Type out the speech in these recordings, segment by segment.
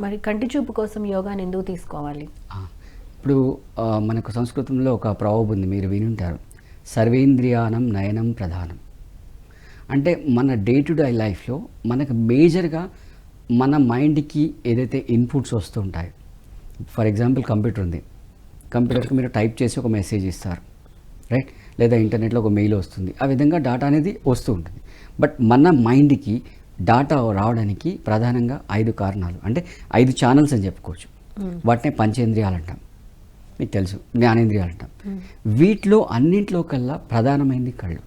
మరి కంటి చూపు కోసం యోగాని ఎందుకు తీసుకోవాలి? ఇప్పుడు మనకు సంస్కృతంలో ఒక ప్రవోబ్ ఉంది మీరు వినుంటారు. సర్వేంద్రియానం నయనం ప్రధానం. అంటే మన డే టు డే లైఫ్లో మనకు మేజర్గా మన మైండ్కి ఏదైతే ఇన్పుట్స్ వస్తుంటాయి ఫర్ ఎగ్జాంపుల్ కంప్యూటర్ ఉంది. కంప్యూటర్కి మీరు టైప్ చేసి ఒక మెసేజ్ ఇస్తారు రైట్? లేదా ఇంటర్నెట్లో ఒక మెయిల్ వస్తుంది. ఆ విధంగా డాటా అనేది వస్తూ ఉంటుంది. బట్ మన మైండ్కి డాటా రావడానికి ప్రధానంగా ఐదు కారణాలు. అంటే ఐదు ఛానల్స్ అని చెప్పుకోవచ్చు. వాటినే పంచేంద్రియాలు అంటాం మీకు తెలుసు జ్ఞానేంద్రియాలు అంటాం వీటిలో అన్నింటిలో కల్లా ప్రధానమైనది కళ్ళు.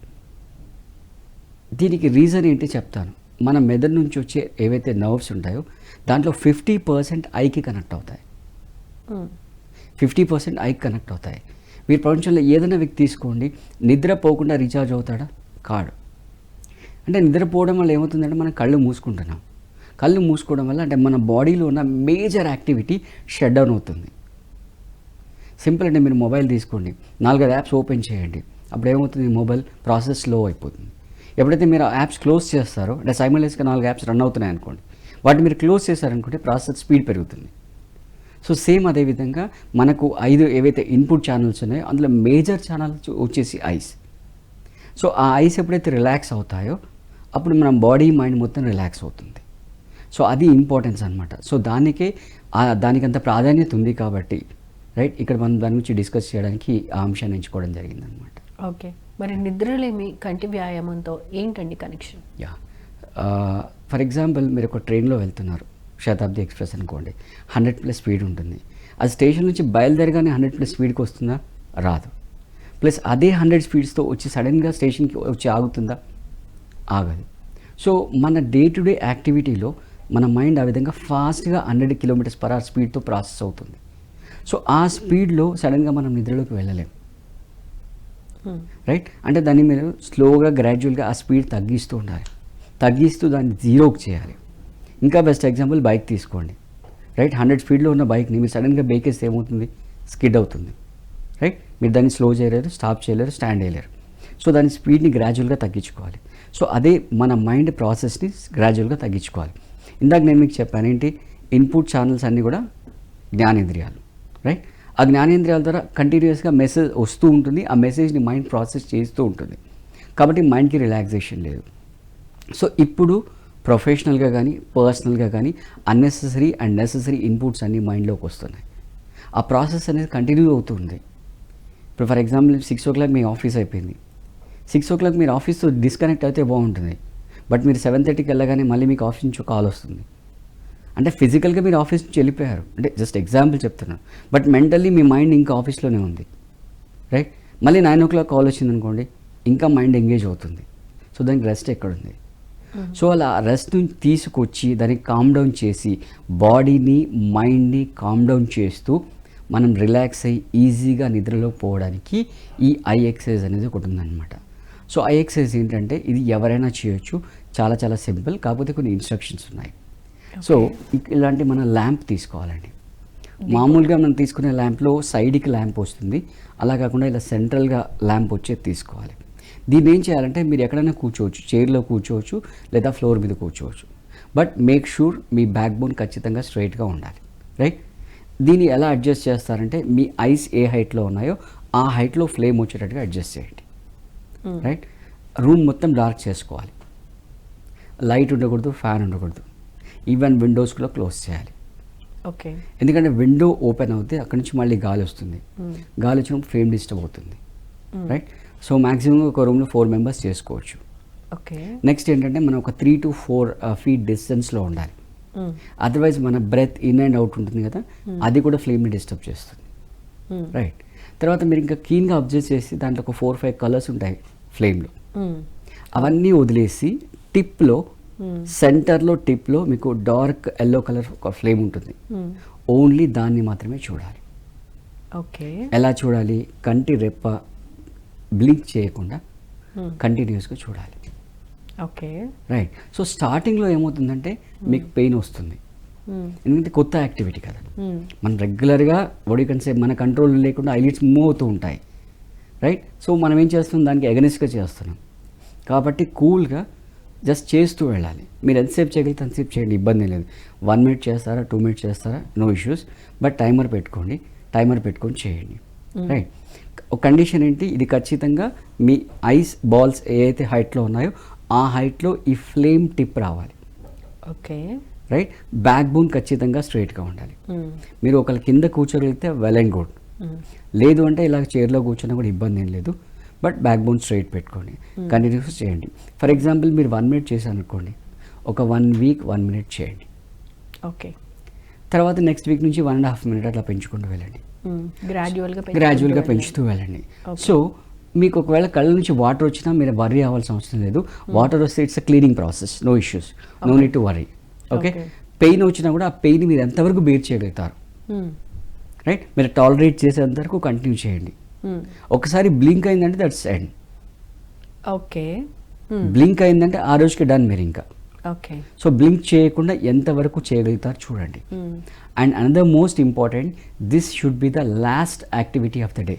దీనికి రీజన్ ఏంటి చెప్తాను. మన మెదడు నుంచి వచ్చే ఏవైతే నర్వ్స్ ఉంటాయో దాంట్లో ఫిఫ్టీ పర్సెంట్ ఐకి కనెక్ట్ అవుతాయి. ఫిఫ్టీ పర్సెంట్ ఐకి కనెక్ట్ అవుతాయి. మీరు ప్రపంచంలో ఏదైనా వ్యక్తి తీసుకోండి నిద్రపోకుండా రీఛార్జ్ అవుతాడా? కాడు. అంటే నిద్రపోవడం వల్ల ఏమవుతుందంటే మనం కళ్ళు మూసుకుంటున్నాం. కళ్ళు మూసుకోవడం వల్ల అంటే మన బాడీలో ఉన్న మేజర్ యాక్టివిటీ షట్ డౌన్ అవుతుంది. సింపుల్ అంటే మీరు మొబైల్ తీసుకోండి. నాలుగైదు యాప్స్ ఓపెన్ చేయండి. అప్పుడు ఏమవుతుంది? మొబైల్ ప్రాసెస్ స్లో అయిపోతుంది. ఎప్పుడైతే మీరు ఆ యాప్స్ క్లోజ్ చేస్తారో అంటే సైమల్టేస్గా నాలుగు యాప్స్ రన్ అవుతున్నాయి అనుకోండి వాటిని మీరు క్లోజ్ చేశారనుకుంటే ప్రాసెస్ స్పీడ్ పెరుగుతుంది. సో సేమ్ అదేవిధంగా మనకు ఐదు ఏవైతే ఇన్పుట్ ఛానల్స్ ఉన్నాయో అందులో మేజర్ ఛానల్స్ వచ్చేసి ఐస్. సో ఆ ఐస్ ఎప్పుడైతే రిలాక్స్ అవుతాయో అప్పుడు మన బాడీ మైండ్ మొత్తం రిలాక్స్ అవుతుంది. సో అది ఇంపార్టెన్స్ అనమాట సో దానికే దానికంత ప్రాధాన్యత ఉంది కాబట్టి రైట్? ఇక్కడ మనం దాని గురించి డిస్కస్ చేయడానికి ఆ అంశాన్ని ఎంచుకోవడం జరిగింది అనమాట ఓకే. మరి నిద్రలేమి కంటి వ్యాయామంతో ఏంటండి కనెక్షన్? యా. ఫర్ ఎగ్జాంపుల్ మీరు ఒక ట్రైన్లో వెళ్తున్నారు శతాబ్ది ఎక్స్ప్రెస్ అనుకోండి హండ్రెడ్ ప్లస్ స్పీడ్ ఉంటుంది. అది స్టేషన్ నుంచి బయలుదేరగానే హండ్రెడ్ ప్లస్ స్పీడ్కి వస్తుందా? రాదు. ప్లస్ అదే హండ్రెడ్ స్పీడ్స్తో వచ్చి సడన్గా స్టేషన్కి వచ్చి ఆగుతుందా? ఆగదు. సో మన డే టు డే యాక్టివిటీలో మన మైండ్ ఆ విధంగా ఫాస్ట్గా హండ్రెడ్ కిలోమీటర్స్ పర్ అవర్ స్పీడ్తో ప్రాసెస్ అవుతుంది. సో ఆ స్పీడ్లో సడన్గా మనం నిద్రలోకి వెళ్ళలేం. రైట్? అంటే దాన్ని మీరు స్లోగా గ్రాడ్యువల్గా ఆ స్పీడ్ తగ్గిస్తూ ఉండాలి. తగ్గిస్తూ దాన్ని జీరోకి చేయాలి. ఇంకా బెస్ట్ ఎగ్జాంపుల్ బైక్ తీసుకోండి. రైట్? హండ్రెడ్ స్పీడ్లో ఉన్న బైక్ని మీరు సడన్గా బ్రేక్ వేస్తే ఏమవుతుంది? స్కిడ్ అవుతుంది. రైట్? మీరు దాన్ని స్లో చేయలేరు స్టాప్ చేయలేరు స్టాండ్ చేయలేరు సో దాని స్పీడ్ని గ్రాడ్యువల్గా తగ్గించుకోవాలి. సో అదే మన మైండ్ ప్రాసెస్ని గ్రాడ్యువల్గా తగ్గించుకోవాలి. ఇందాక నేను మీకు చెప్పాను ఏంటి? ఇన్పుట్ ఛానల్స్ అన్నీ కూడా జ్ఞానేంద్రియాలు రైట్ ఆ జ్ఞానేంద్రియాల ద్వారా కంటిన్యూస్గా మెసేజ్ వస్తూ ఉంటుంది ఆ మెసేజ్ని మైండ్ ప్రాసెస్ చేస్తూ ఉంటుంది. కాబట్టి మైండ్కి రిలాక్సేషన్ లేదు. సో ఇప్పుడు ప్రొఫెషనల్గా కానీ పర్సనల్గా కానీ అన్నెసెసరీ అండ్ నెసెసరీ ఇన్పుట్స్ అన్నీ మైండ్లోకి వస్తున్నాయి. ఆ ప్రాసెస్ అనేది కంటిన్యూ అవుతుంది ఇప్పుడు for example six o'clock మీ ఆఫీస్ అయిపోయింది. సిక్స్ ఓ క్లాక్ మీరు ఆఫీస్తో డిస్కనెక్ట్ అయితే బాగుంటుంది. బట్ మీరు సెవెన్ థర్టీకి వెళ్ళగానే మళ్ళీ మీకు ఆఫీస్ నుంచి కాల్ వస్తుంది. అంటే ఫిజికల్గా మీరు ఆఫీస్ నుంచి వెళ్ళిపోయారు. అంటే జస్ట్ ఎగ్జాంపుల్ చెప్తున్నాను బట్ మెంటల్లీ మీ మైండ్ ఇంకా ఆఫీస్లోనే ఉంది. రైట్? మళ్ళీ నైన్ ఓ క్లాక్ కాల్ వచ్చింది అనుకోండి ఇంకా మైండ్ ఎంగేజ్ అవుతుంది. సో దానికి రెస్ట్ ఎక్కడుంది? సో అలా రెస్ట్ నుంచి తీసుకొచ్చి దాన్ని కామ్ డౌన్ చేసి బాడీని మైండ్ని కామ్ డౌన్ చేస్తూ మనం రిలాక్స్ అయ్యి ఈజీగా నిద్రలో పోవడానికి ఈ ఐ ఎక్సర్సైజ్ అనేది ఒకటి ఉందన్నమాట. సో ఐ ఎక్సర్సైజ్ ఏంటంటే ఇది ఎవరైనా చేయొచ్చు. చాలా చాలా సింపుల్. కాకపోతే కొన్ని ఇన్స్ట్రక్షన్స్ ఉన్నాయి. సో ఇలాంటి మన ల్యాంప్ తీసుకోవాలండి. మామూలుగా మనం తీసుకునే ల్యాంప్లో సైడ్కి ల్యాంప్ వస్తుంది. అలా కాకుండా ఇలా సెంట్రల్గా ల్యాంప్ వచ్చేది తీసుకోవాలి. దీన్ని ఏం చేయాలంటే మీరు ఎక్కడైనా కూర్చోవచ్చు. చైర్లో కూర్చోవచ్చు లేదా ఫ్లోర్ మీద కూర్చోవచ్చు. బట్ మేక్ షూర్ మీ బ్యాక్ బోన్ ఖచ్చితంగా స్ట్రైట్గా ఉండాలి. రైట్? దీన్ని ఎలా అడ్జస్ట్ చేస్తారంటే మీ ఐస్ ఏ హైట్లో ఉన్నాయో ఆ హైట్లో ఫ్లేమ్ వచ్చేటట్టుగా అడ్జస్ట్ చేయండి. రైట్ రూమ్ మొత్తం డార్క్ చేసుకోవాలి. లైట్ ఉండకూడదు ఫ్యాన్ ఉండకూడదు. ఈవెన్ విండోస్ కూడా క్లోజ్ చేయాలి. ఓకే ఎందుకంటే విండో ఓపెన్ అవుతే అక్కడి నుంచి మళ్ళీ గాలి వస్తుంది. గాలి వచ్చినప్పుడు ఫ్రేమ్ డిస్టర్బ్ అవుతుంది. రైట్ సో మ్యాక్సిమం ఒక రూమ్లో ఫోర్ మెంబర్స్ చేసుకోవచ్చు. ఓకే నెక్స్ట్ ఏంటంటే మనం ఒక త్రీ టు ఫోర్ ఫీట్ డిస్టెన్స్లో ఉండాలి. అదర్వైజ్ మన బ్రెత్ ఇన్ అండ్ అవుట్ ఉంటుంది కదా అది కూడా ఫ్లేమ్ని డిస్టర్బ్ చేస్తుంది. రైట్ తర్వాత మీరు ఇంకా క్లీన్గా అబ్జర్వ్ చేసి దాంట్లో ఒక ఫోర్ ఫైవ్ కలర్స్ ఉంటాయి. ఫ్లేమ్లో. అవన్నీ వదిలేసి టిప్లో సెంటర్లో టిప్లో మీకు డార్క్ ఎల్లో కలర్ ఒక ఫ్లేమ్ ఉంటుంది. ఓన్లీ దాన్ని మాత్రమే చూడాలి. ఓకే. ఎలా చూడాలి? కంటి రెప్ప బ్లింక్ చేయకుండా కంటిన్యూస్గా చూడాలి. ఓకే. రైట్. సో స్టార్టింగ్లో ఏమవుతుందంటే మీకు పెయిన్ వస్తుంది. ఎందుకంటే కొత్త యాక్టివిటీ కదా. మనం రెగ్యులర్గా బాడీ కన్సే మన కంట్రోల్ లేకుండా ఐలిట్స్ మూవ్ అవుతూ ఉంటాయి. రైట్ సో మనం ఏం చేస్తున్నాం? దానికి ఎగనెస్ట్గా చేస్తున్నాం. కాబట్టి కూల్గా జస్ట్ చేస్తూ వెళ్ళాలి. మీరు ఎంతసేపు చేయగలిగితే అంతసేపు చేయండి ఇబ్బంది లేదు. వన్ మినిట్ చేస్తారా టూ మినిట్స్ చేస్తారా? నో ఇష్యూస్ బట్ టైమర్ పెట్టుకోండి. టైమర్ పెట్టుకొని చేయండి. రైట్ ఒక కండిషన్ ఏంటి? ఇది ఖచ్చితంగా మీ ఐస్ బాల్స్ ఏ అయితే హైట్లో ఉన్నాయో ఆ హైట్లో ఈ ఫ్లేమ్ టిప్ రావాలి. ఓకే రైట్ బ్యాక్ బోన్ ఖచ్చితంగా స్ట్రైట్గా ఉండాలి. మీరు ఒకళ్ళ కింద కూర్చోగలిగితే వెల్ అండ్ గుడ్ లేదు అంటే ఇలా చైర్లో కూర్చున్నా కూడా ఇబ్బంది ఏం లేదు. బట్ బ్యాక్ బోన్ స్ట్రైట్ పెట్టుకోండి. కంటిన్యూస్ చేయండి. ఫర్ ఎగ్జాంపుల్ మీరు వన్ మినిట్ చేశారు అనుకోండి ఒక వన్ వీక్ వన్ మినిట్ చేయండి. ఓకే. తర్వాత నెక్స్ట్ వీక్ నుంచి వన్ అండ్ హాఫ్ మినిట్ అట్లా పెంచుకుంటూ వెళ్ళండి. గ్రాడ్యువల్గా గ్రాడ్యువల్గా పెంచుతూ వెళ్ళండి. సో మీకు ఒకవేళ కళ్ళ నుంచి వాటర్ వచ్చినా మీరు వర్రీ అవ్వాల్సిన అవసరం లేదు. వాటర్ వస్తే it's a cleaning process no issues no need to worry okay. Pain వచ్చినా కూడా ఆ పెయిన్ మీరు ఎంతవరకు బేర్ చేయగలుగుతారు? రైట్ మీరు టాలరేట్ చేసేంత వరకు కంటిన్యూ చేయండి ఒకసారి బ్లింక్ అయిందంటే దట్స్ ఎండ్ ఓకే బ్లింక్ అయిందంటే ఆ రోజుకి డన్ మీరు ఇంకా. ఓకే సో బ్లింక్ చేయకుండా ఎంతవరకు చేయగలుగుతారు చూడండి. And another most important this should be the last activity of the day